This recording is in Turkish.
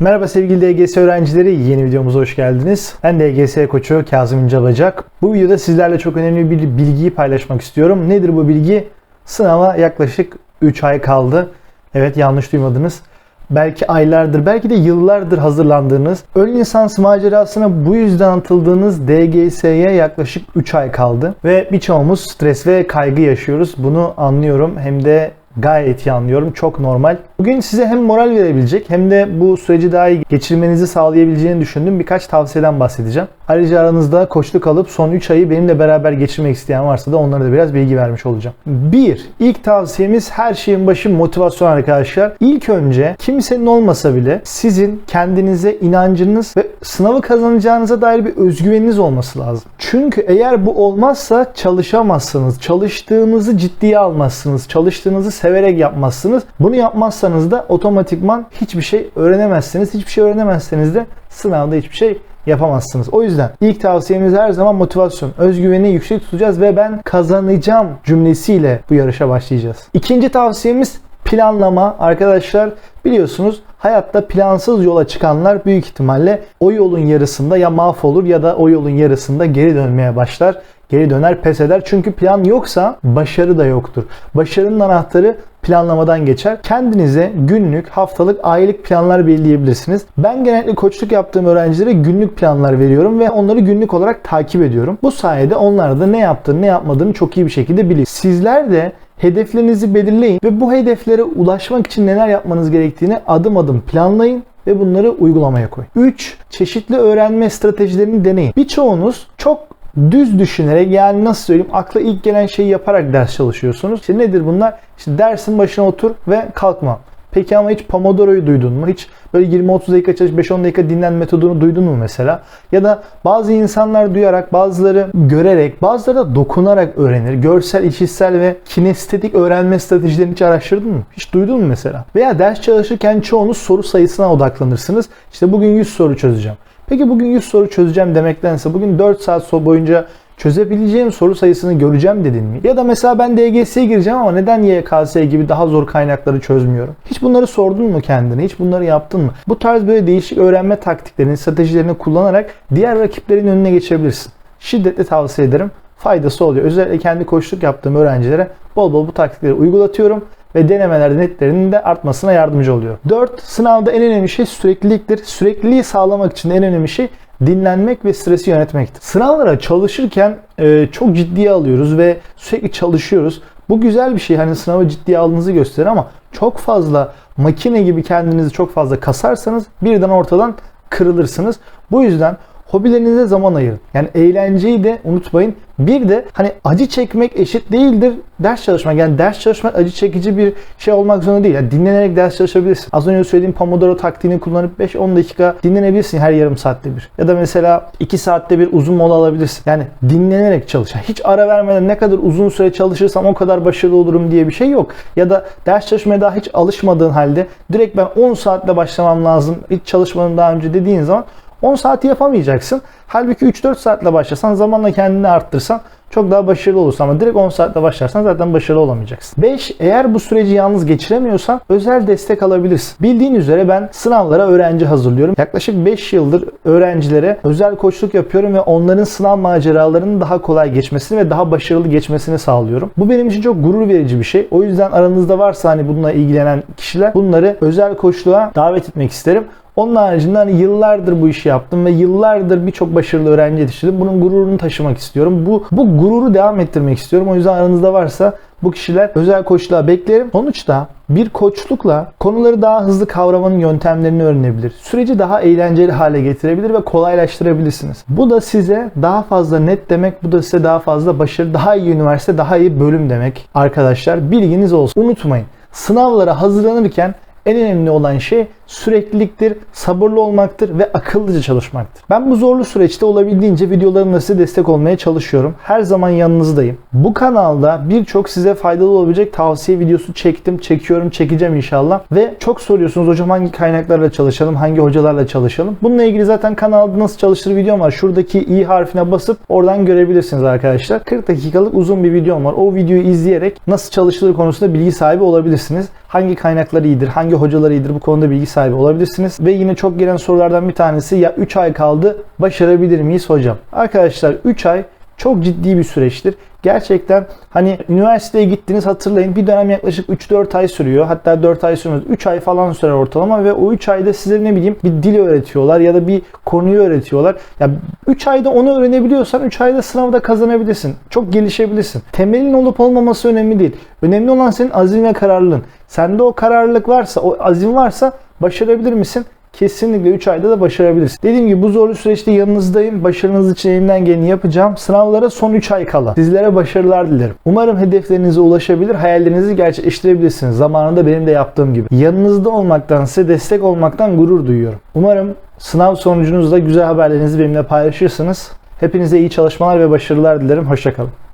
Merhaba sevgili DGS öğrencileri, yeni videomuza hoş geldiniz. Ben DGS koçu Kazım İncealacak. Bu videoda sizlerle çok önemli bir bilgiyi paylaşmak istiyorum. Nedir bu bilgi? Sınava yaklaşık 3 ay kaldı. Evet yanlış duymadınız. Belki aylardır, belki de yıllardır hazırlandığınız, ön lisans macerasına bu yüzden atıldığınız DGS'ye yaklaşık 3 ay kaldı. Ve birçoğumuz stres ve kaygı yaşıyoruz. Bunu anlıyorum. Hem de Gayet iyi anlıyorum. Çok normal. Bugün size hem moral verebilecek hem de bu süreci daha iyi geçirmenizi sağlayabileceğini düşündüğüm birkaç tavsiyeden bahsedeceğim. Ayrıca aranızda koçluk alıp son 3 ayı benimle beraber geçirmek isteyen varsa da onlara da biraz bilgi vermiş olacağım. 1. İlk tavsiyemiz her şeyin başı motivasyon arkadaşlar. İlk önce kimsenin olmasa bile sizin kendinize inancınız ve sınavı kazanacağınıza dair bir özgüveniniz olması lazım. Çünkü eğer bu olmazsa çalışamazsınız. Çalıştığınızı ciddiye almazsınız. Çalıştığınızı severek yapmazsınız. Bunu yapmazsanız da otomatikman hiçbir şey öğrenemezsiniz. Hiçbir şey öğrenemezseniz de sınavda hiçbir şey yapamazsınız. O yüzden ilk tavsiyemiz her zaman motivasyon. Özgüveni yüksek tutacağız ve ben kazanacağım cümlesiyle bu yarışa başlayacağız. İkinci tavsiyemiz planlama. Arkadaşlar biliyorsunuz hayatta plansız yola çıkanlar büyük ihtimalle o yolun yarısında ya mahvolur ya da o yolun yarısında geri dönmeye başlar geri döner pes eder. Çünkü plan yoksa başarı da yoktur. Başarının anahtarı planlamadan geçer. Kendinize günlük, haftalık, aylık planlar belirleyebilirsiniz. Ben genellikle koçluk yaptığım öğrencilere günlük planlar veriyorum ve onları günlük olarak takip ediyorum. Bu sayede onlar da ne yaptığını, ne yapmadığını çok iyi bir şekilde biliyor. Sizler de hedeflerinizi belirleyin ve bu hedeflere ulaşmak için neler yapmanız gerektiğini adım adım planlayın ve bunları uygulamaya koyun. 3. Çeşitli öğrenme stratejilerini deneyin. Birçoğunuz çok düz düşünerek yani nasıl söyleyeyim akla ilk gelen şeyi yaparak ders çalışıyorsunuz. İşte nedir bunlar? İşte dersin başına otur ve kalkma. Peki ama hiç Pomodoro'yu duydun mu? Hiç böyle 20-30 dakika çalış 5-10 dakika dinlen metodunu duydun mu mesela? Ya da bazı insanlar duyarak, bazıları görerek, bazıları da dokunarak öğrenir. Görsel, işitsel ve kinestetik öğrenme stratejilerini hiç araştırdın mı? Hiç duydun mu mesela? Veya ders çalışırken çoğunuz soru sayısına odaklanırsınız. İşte bugün 100 soru çözeceğim. Peki bugün 100 soru çözeceğim demektense bugün 4 saat boyunca çözebileceğim soru sayısını göreceğim dedin mi? Ya da mesela ben DGS'ye gireceğim ama neden YKS gibi daha zor kaynakları çözmüyorum? Hiç bunları sordun mu kendine? Hiç bunları yaptın mı? Bu tarz böyle değişik öğrenme taktiklerini, stratejilerini kullanarak diğer rakiplerin önüne geçebilirsin. Şiddetle tavsiye ederim. Faydası oluyor. Özellikle kendi koçluk yaptığım öğrencilere bol bol bu taktikleri uygulatıyorum ve denemelerde netlerinin de artmasına yardımcı oluyor. 4. Sınavda en önemli şey sürekliliktir. Sürekliliği sağlamak için en önemli şey dinlenmek ve stresi yönetmektir. Sınavlara çalışırken e, çok ciddiye alıyoruz ve sürekli çalışıyoruz. Bu güzel bir şey. Hani sınavı ciddiye aldığınızı gösterir ama çok fazla makine gibi kendinizi çok fazla kasarsanız birden ortadan kırılırsınız. Bu yüzden hobilerinize zaman ayırın. Yani eğlenceyi de unutmayın. Bir de hani acı çekmek eşit değildir ders çalışmak. Yani ders çalışmak acı çekici bir şey olmak zorunda değil. Yani dinlenerek ders çalışabilirsin. Az önce söylediğim Pomodoro taktiğini kullanıp 5-10 dakika dinlenebilirsin her yarım saatte bir. Ya da mesela 2 saatte bir uzun mola alabilirsin. Yani dinlenerek çalış. Yani hiç ara vermeden ne kadar uzun süre çalışırsam o kadar başarılı olurum diye bir şey yok. Ya da ders çalışmaya daha hiç alışmadığın halde direkt ben 10 saatte başlamam lazım. Hiç çalışmadım daha önce dediğin zaman 10 saati yapamayacaksın. Halbuki 3-4 saatle başlasan zamanla kendini arttırsan çok daha başarılı olursun ama direkt 10 saatte başlarsan zaten başarılı olamayacaksın. 5. Eğer bu süreci yalnız geçiremiyorsan özel destek alabilirsin. Bildiğin üzere ben sınavlara öğrenci hazırlıyorum. Yaklaşık 5 yıldır öğrencilere özel koçluk yapıyorum ve onların sınav maceralarının daha kolay geçmesini ve daha başarılı geçmesini sağlıyorum. Bu benim için çok gurur verici bir şey. O yüzden aranızda varsa hani bununla ilgilenen kişiler bunları özel koçluğa davet etmek isterim. Onun haricinde hani yıllardır bu işi yaptım ve yıllardır birçok başarılı öğrenci yetiştirdim. Bunun gururunu taşımak istiyorum. Bu, bu gururu devam ettirmek istiyorum. O yüzden aranızda varsa bu kişiler özel koçluğa beklerim. Sonuçta bir koçlukla konuları daha hızlı kavramanın yöntemlerini öğrenebilir. Süreci daha eğlenceli hale getirebilir ve kolaylaştırabilirsiniz. Bu da size daha fazla net demek, bu da size daha fazla başarı, daha iyi üniversite, daha iyi bölüm demek. Arkadaşlar bilginiz olsun. Unutmayın. Sınavlara hazırlanırken en önemli olan şey sürekliliktir, sabırlı olmaktır ve akıllıca çalışmaktır. Ben bu zorlu süreçte olabildiğince videolarımla size destek olmaya çalışıyorum. Her zaman yanınızdayım. Bu kanalda birçok size faydalı olabilecek tavsiye videosu çektim, çekiyorum, çekeceğim inşallah. Ve çok soruyorsunuz hocam hangi kaynaklarla çalışalım, hangi hocalarla çalışalım. Bununla ilgili zaten kanalda nasıl çalıştır videom var. Şuradaki i harfine basıp oradan görebilirsiniz arkadaşlar. 40 dakikalık uzun bir videom var. O videoyu izleyerek nasıl çalışılır konusunda bilgi sahibi olabilirsiniz. Hangi kaynaklar iyidir, hangi hocalar iyidir bu konuda bilgi sahibi olabilirsiniz. Ve yine çok gelen sorulardan bir tanesi ya 3 ay kaldı başarabilir miyiz hocam? Arkadaşlar 3 ay çok ciddi bir süreçtir. Gerçekten hani üniversiteye gittiniz hatırlayın bir dönem yaklaşık 3-4 ay sürüyor. Hatta 4 ay sürmez. 3 ay falan sürer ortalama ve o 3 ayda size ne bileyim bir dil öğretiyorlar ya da bir konuyu öğretiyorlar. Ya 3 ayda onu öğrenebiliyorsan 3 ayda sınavda kazanabilirsin. Çok gelişebilirsin. Temelin olup olmaması önemli değil. Önemli olan senin azim ve kararlılığın. Sende o kararlılık varsa, o azim varsa başarabilir misin? Kesinlikle 3 ayda da başarabilirsin. Dediğim gibi bu zorlu süreçte yanınızdayım. Başarınız için elimden geleni yapacağım. Sınavlara son 3 ay kala. Sizlere başarılar dilerim. Umarım hedeflerinize ulaşabilir, hayallerinizi gerçekleştirebilirsiniz. Zamanında benim de yaptığım gibi. Yanınızda olmaktan, size destek olmaktan gurur duyuyorum. Umarım sınav sonucunuzda güzel haberlerinizi benimle paylaşırsınız. Hepinize iyi çalışmalar ve başarılar dilerim. Hoşçakalın.